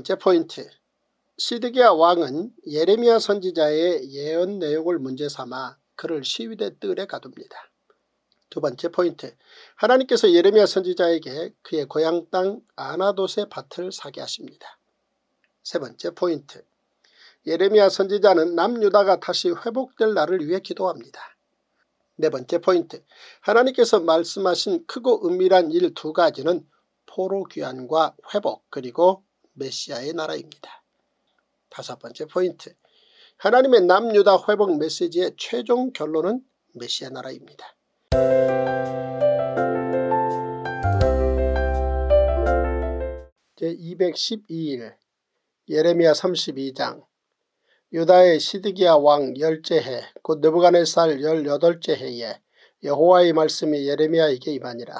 첫 번째 포인트 시드기야 왕은 예레미야 선지자의 예언 내용을 문제 삼아 그를 시위대 뜰에 가둡니다. 두 번째 포인트 하나님께서 예레미야 선지자에게 그의 고향 땅 아나돗의 밭을 사게 하십니다. 세 번째 포인트 예레미야 선지자는 남유다가 다시 회복될 날을 위해 기도합니다. 네 번째 포인트 하나님께서 말씀하신 크고 은밀한 일 두 가지는 포로 귀환과 회복 그리고 메시아의 나라입니다. 다섯 번째 포인트 하나님의 남유다 회복 메시지의 최종 결론은 메시아 나라입니다. 제212일 예레미야 32장 유다의 시드기야 왕 열째 해 곧 느부갓네살 열여덟째 해에 여호와의 말씀이 예레미야에게 임하니라.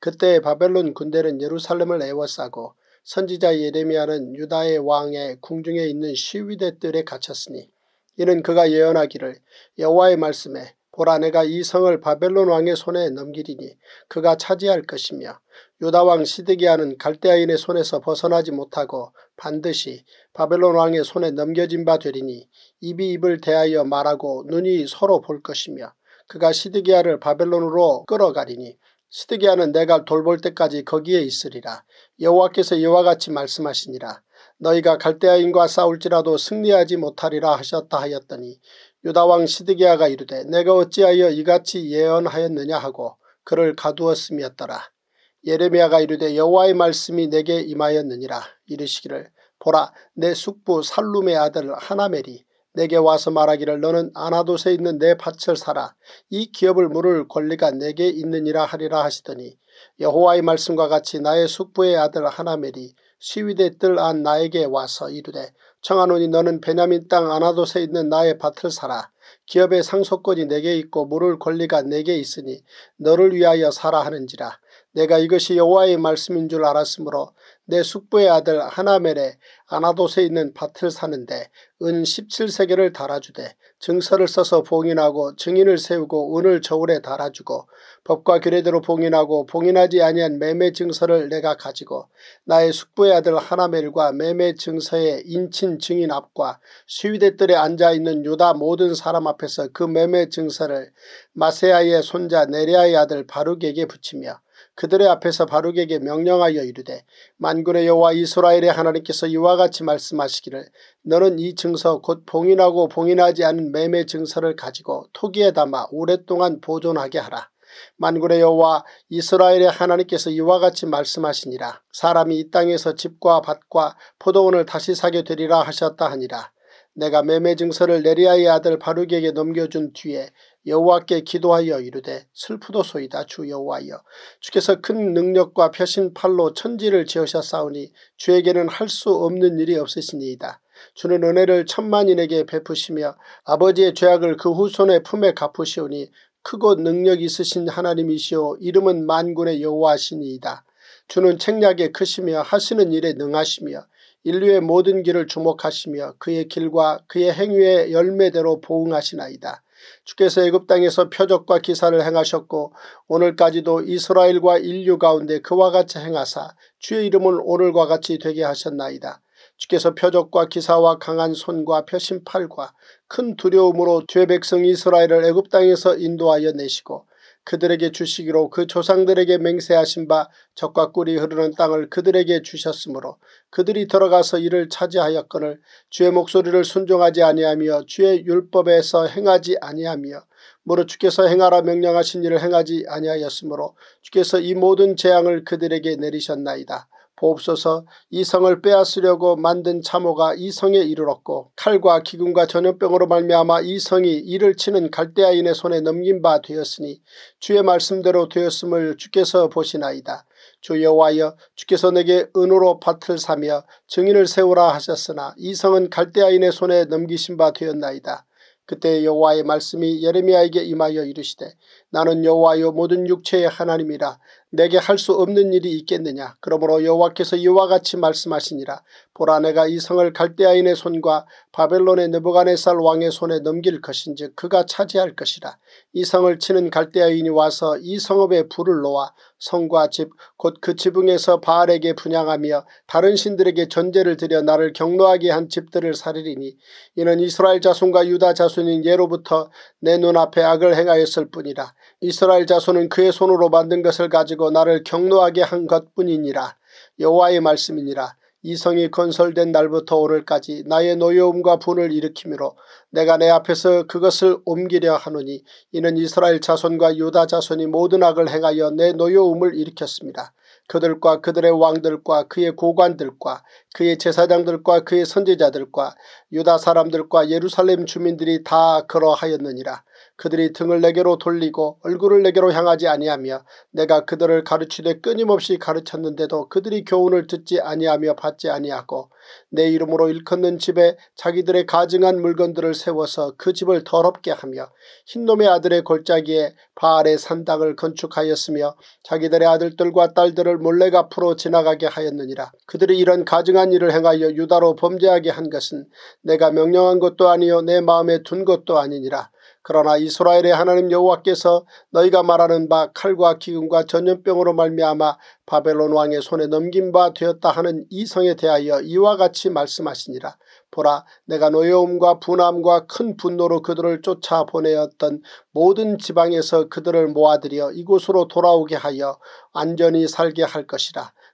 그때 바벨론 군대는 예루살렘을 에워싸고 선지자 예레미야는 유다의 왕의 궁중에 있는 시위대 뜰에 갇혔으니 이는 그가 예언하기를 여호와의 말씀에 보라 내가 이 성을 바벨론 왕의 손에 넘기리니 그가 차지할 것이며 유다 왕 시드기야는 갈대아인의 손에서 벗어나지 못하고 반드시 바벨론 왕의 손에 넘겨진 바 되리니 입이 입을 대하여 말하고 눈이 서로 볼 것이며 그가 시드기야를 바벨론으로 끌어가리니 시드기야는 내가 돌볼 때까지 거기에 있으리라. 여호와께서 이와 같이 말씀하시니라. 너희가 갈대아인과 싸울지라도 승리하지 못하리라 하셨다 하였더니 유다왕 시드기야가 이르되 내가 어찌하여 이같이 예언하였느냐 하고 그를 가두었음이었더라. 예레미야가 이르되 여호와의 말씀이 내게 임하였느니라 이르시기를 보라 내 숙부 살룸의 아들 하나멜이 내게 와서 말하기를 너는 아나돗에 있는 내 밭을 사라. 이 기업을 물을 권리가 내게 있느니라 하리라 하시더니 여호와의 말씀과 같이 나의 숙부의 아들 하나멜이 시위대 뜰 안 나에게 와서 이르되 청하노니 너는 베냐민 땅 아나돗에 있는 나의 밭을 사라. 기업의 상속권이 내게 있고 물을 권리가 내게 있으니 너를 위하여 사라 하는지라. 내가 이것이 여호와의 말씀인 줄 알았으므로 내 숙부의 아들 하나멜에 아나돗에 있는 밭을 사는데 은 17세계를 달아주되 증서를 써서 봉인하고 증인을 세우고 은을 저울에 달아주고 법과 규례대로 봉인하고 봉인하지 아니한 매매 증서를 내가 가지고 나의 숙부의 아들 하나멜과 매매 증서의 인친 증인 앞과 시위대들에 앉아있는 유다 모든 사람 앞에서 그 매매 증서를 마세아의 손자 네리아의 아들 바룩에게 붙이며 그들의 앞에서 바룩에게 명령하여 이르되 만군의 여호와 이스라엘의 하나님께서 이와 같이 말씀하시기를 너는 이 증서 곧 봉인하고 봉인하지 않은 매매 증서를 가지고 토기에 담아 오랫동안 보존하게 하라. 만군의 여호와 이스라엘의 하나님께서 이와 같이 말씀하시니라. 사람이 이 땅에서 집과 밭과 포도원을 다시 사게 되리라 하셨다 하니라. 내가 매매 증서를 네리아의 아들 바룩에게 넘겨준 뒤에 여호와께 기도하여 이르되 슬프도소이다 주 여호와여 주께서 큰 능력과 표신팔로 천지를 지으셨사오니 주에게는 할 수 없는 일이 없으시니이다. 주는 은혜를 천만인에게 베푸시며 아버지의 죄악을 그 후손의 품에 갚으시오니 크고 능력 있으신 하나님이시오 이름은 만군의 여호와시니이다. 주는 책략에 크시며 하시는 일에 능하시며 인류의 모든 길을 주목하시며 그의 길과 그의 행위의 열매대로 보응하시나이다. 주께서 애굽 땅에서 표적과 기사를 행하셨고 오늘까지도 이스라엘과 인류 가운데 그와 같이 행하사 주의 이름은 오늘과 같이 되게 하셨나이다. 주께서 표적과 기사와 강한 손과 표심팔과 큰 두려움으로 죄 백성 이스라엘을 애굽 땅에서 인도하여 내시고 그들에게 주시기로 그 조상들에게 맹세하신 바 적과 꿀이 흐르는 땅을 그들에게 주셨으므로 그들이 들어가서 이를 차지하였거늘 주의 목소리를 순종하지 아니하며 주의 율법에서 행하지 아니하며 무릇 주께서 행하라 명령하신 일을 행하지 아니하였으므로 주께서 이 모든 재앙을 그들에게 내리셨나이다. 보옵소서 이 성을 빼앗으려고 만든 참호가 이 성에 이르렀고 칼과 기근과 전염병으로 말미암아 이 성이 이를 치는 갈대아인의 손에 넘긴 바 되었으니 주의 말씀대로 되었음을 주께서 보시나이다. 주 여호와여 주께서 내게 은으로 밭을 사며 증인을 세우라 하셨으나 이 성은 갈대아인의 손에 넘기신 바 되었나이다. 그때 여호와의 말씀이 예레미야에게 임하여 이르시되 나는 여호와여 모든 육체의 하나님이라 내게 할 수 없는 일이 있겠느냐? 그러므로 여호와께서 이와 같이 말씀하시니라. 보라 내가 이 성을 갈대아인의 손과 바벨론의 느부갓네살 왕의 손에 넘길 것인즉 그가 차지할 것이라. 이 성을 치는 갈대아인이 와서 이 성읍에 불을 놓아 성과 집 곧 그 지붕에서 바알에게 분양하며 다른 신들에게 전제를 드려 나를 경노하게 한 집들을 살리리니 이는 이스라엘 자손과 유다 자손인 예로부터 내 눈앞에 악을 행하였을 뿐이라. 이스라엘 자손은 그의 손으로 만든 것을 가지고 나를 경노하게 한 것뿐이니라 여호와의 말씀이니라 이 성이 건설된 날부터 오늘까지 나의 노여움과 분을 일으키므로 내가 내 앞에서 그것을 옮기려 하노니 이는 이스라엘 자손과 유다 자손이 모든 악을 행하여 내 노여움을 일으켰습니다. 그들과 그들의 왕들과 그의 고관들과 그의 제사장들과 그의 선지자들과 유다 사람들과 예루살렘 주민들이 다 그러하였느니라. 그들이 등을 내게로 돌리고 얼굴을 내게로 향하지 아니하며 내가 그들을 가르치되 끊임없이 가르쳤는데도 그들이 교훈을 듣지 아니하며 받지 아니하고 내 이름으로 일컫는 집에 자기들의 가증한 물건들을 세워서 그 집을 더럽게 하며 흰놈의 아들의 골짜기에 바알의 산당을 건축하였으며 자기들의 아들들과 딸들을 몰래 앞으로 지나가게 하였느니라. 그들이 이런 가증한 일을 행하여 유다로 범죄하게 한 것은 내가 명령한 것도 아니요 내 마음에 둔 것도 아니니라. 그러나 이스라엘의 하나님 여호와께서 너희가 말하는 바 칼과 기근과 전염병으로 말미암아 바벨론 왕의 손에 넘긴 바 되었다 하는 이 성에 대하여 이와 같이 말씀하시니라. 보라 내가 노여움과 분함과 큰 분노로 그들을 쫓아보내었던 모든 지방에서 그들을 모아들여 이곳으로 돌아오게 하여 안전히 살게 할 것이라.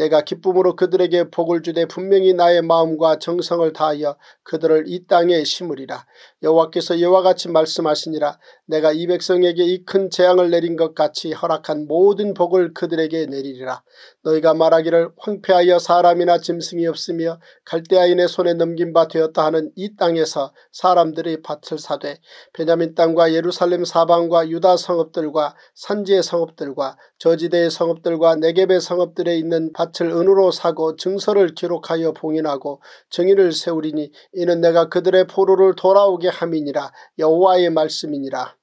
내가 기쁨으로 그들에게 복을 주되 분명히 나의 마음과 정성을 다하여 그들을 이 땅에 심으리라. 여호와께서 이와 같이 말씀하시니라. 내가 이 백성에게 이 큰 재앙을 내린 것 같이 허락한 모든 복을 그들에게 내리리라. 너희가 말하기를 황폐하여 사람이나 짐승이 없으며 갈대아인의 손에 넘긴 바 되었다 하는 이 땅에서 사람들이 밭을 사되 베냐민 땅과 예루살렘 사방과 유다 성읍들과 산지의 성읍들과 저지대의 성읍들과 네겝의 성읍들에 있는 밭을 은으로 사고 증서를 기록하여 봉인하고 정의를 세우리니 이는 내가 그들의 포로를 돌아오게 함이니라 여호와의 말씀이니라.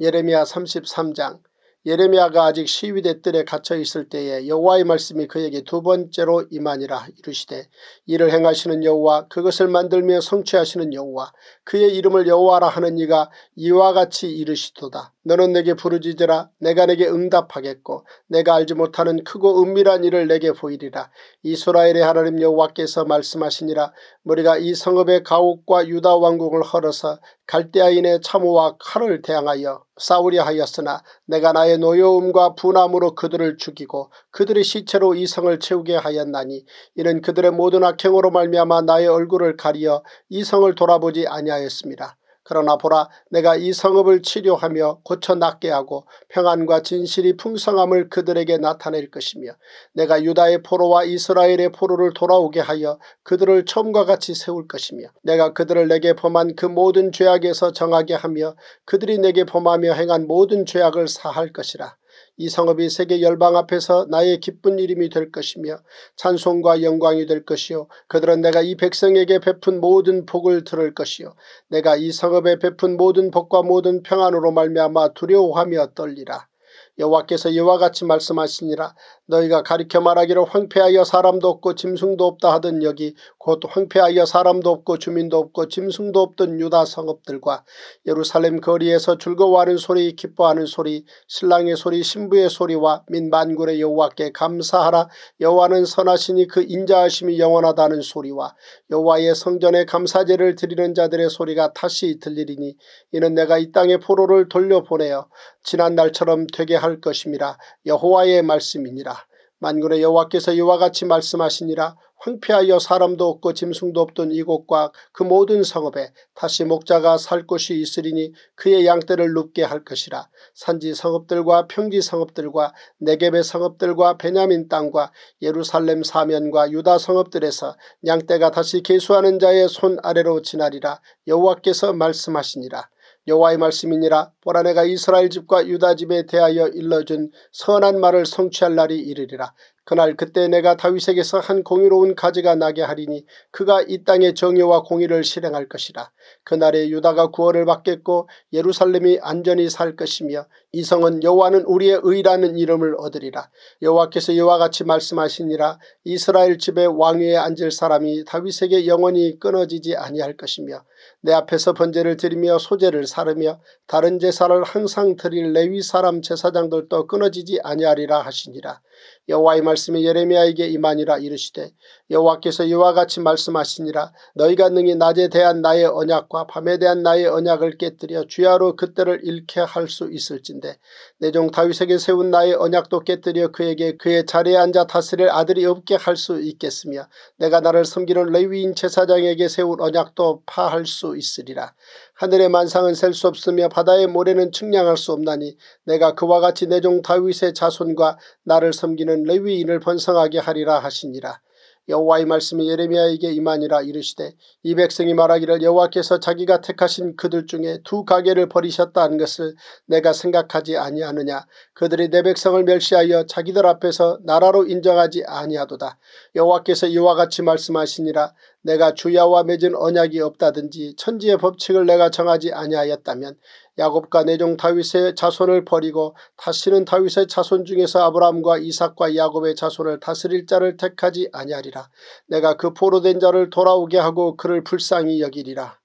예레미야 33장 예레미야가 아직 시위대 뜰에 갇혀 있을 때에 여호와의 말씀이 그에게 두 번째로 임하니라 이르시되 이를 행하시는 여호와 그것을 만들며 성취하시는 여호와 그의 이름을 여호와라 하는 이가 이와 같이 이르시도다. 너는 내게 부르짖으라 내가 내게 응답하겠고 내가 알지 못하는 크고 은밀한 일을 내게 보이리라. 이스라엘의 하나님 여호와께서 말씀하시니라 머리가 이 성읍의 가옥과 유다 왕국을 헐어서 갈대아인의 참호와 칼을 대항하여 싸우려 하였으나 내가 나의 노여움과 분함으로 그들을 죽이고 그들의 시체로 이 성을 채우게 하였나니 이는 그들의 모든 악행으로 말미암아 나의 얼굴을 가리어 이 성을 돌아보지 아니하였습니다. 그러나 보라 내가 이 성읍을 치료하며 고쳐 낫게 하고 평안과 진실이 풍성함을 그들에게 나타낼 것이며 내가 유다의 포로와 이스라엘의 포로를 돌아오게 하여 그들을 처음과 같이 세울 것이며 내가 그들을 내게 범한 그 모든 죄악에서 정하게 하며 그들이 내게 범하며 행한 모든 죄악을 사할 것이라. 이 성읍이 세계 열방 앞에서 나의 기쁜 이름이 될 것이며 찬송과 영광이 될 것이요 그들은 내가 이 백성에게 베푼 모든 복을 들을 것이요 내가 이 성읍에 베푼 모든 복과 모든 평안으로 말미암아 두려워하며 떨리라. 여호와께서 이와 같이 말씀하시니라. 너희가 가리켜 말하기를 황폐하여 사람도 없고 짐승도 없다 하던 여기 곧 황폐하여 사람도 없고 주민도 없고 짐승도 없던 유다 성읍들과 예루살렘 거리에서 즐거워하는 소리 기뻐하는 소리 신랑의 소리 신부의 소리와 민 만군의 여호와께 감사하라. 여호와는 선하시니 그 인자하심이 영원하다는 소리와 여호와의 성전에 감사제를 드리는 자들의 소리가 다시 들리리니 이는 내가 이 땅에 포로를 돌려보내어 지난 날처럼 되게 할 것임이라 여호와의 말씀이니라. 만군의 여호와께서 이와 같이 말씀하시니라. 황폐하여 사람도 없고 짐승도 없던 이곳과 그 모든 성읍에 다시 목자가 살 곳이 있으리니 그의 양떼를 눕게 할 것이라. 산지 성읍들과 평지 성읍들과 네겝의 성읍들과 베냐민 땅과 예루살렘 사면과 유다 성읍들에서 양떼가 다시 계수하는 자의 손 아래로 지나리라. 여호와께서 말씀하시니라 여호와의 말씀이니라 보라 내가 이스라엘 집과 유다 집에 대하여 일러준 선한 말을 성취할 날이 이르리라. 그날 그때 내가 다윗에게서 한 공의로운 가지가 나게 하리니 그가 이 땅의 정의와 공의를 실행할 것이라. 그날에 유다가 구원을 받겠고 예루살렘이 안전히 살 것이며 이 성은 여호와는 우리의 의라는 이름을 얻으리라. 여호와께서 이와 같이 말씀하시니라 이스라엘 집의 왕위에 앉을 사람이 다윗에게 영원히 끊어지지 아니할 것이며 내 앞에서 번제를 드리며 소제를 사르며 다른 제사를 항상 드릴 레위 사람 제사장들도 끊어지지 아니하리라 하시니라. 여호와의 말 씀이 예레미야에게 임하니라 이르시되 여호와께서 이와 같이 말씀하시니라 너희가 능히 낮에 대한 나의 언약과 밤에 대한 나의 언약을 깨뜨려 주야로 그때를 잃게 할 수 있을진데 내 종 다윗에게 세운 나의 언약도 깨뜨려 그에게 그의 자리에 앉아 다스릴 아들이 없게 할 수 있겠으며 내가 나를 섬기는 레위인 제사장에게 세운 언약도 파할 수 있으리라. 하늘의 만상은 셀 수 없으며 바다의 모래는 측량할 수 없나니 내가 그와 같이 내 종 다윗의 자손과 나를 섬기는 레위인을 번성하게 하리라 하시니라. 여호와의 말씀이 예레미야에게 임하니라 이르시되 이 백성이 말하기를 여호와께서 자기가 택하신 그들 중에 두 가게를 버리셨다 는 것을 내가 생각하지 아니하느냐. 그들이 내 백성을 멸시하여 자기들 앞에서 나라로 인정하지 아니하도다. 여호와께서 이와 같이 말씀하시니라 내가 주야와 맺은 언약이 없다든지 천지의 법칙을 내가 정하지 아니하였다면 야곱과 내종 다윗의 자손을 버리고 다시는 다윗의 자손 중에서 아브라함과 이삭과 야곱의 자손을 다스릴 자를 택하지 아니하리라. 내가 그 포로된 자를 돌아오게 하고 그를 불쌍히 여기리라.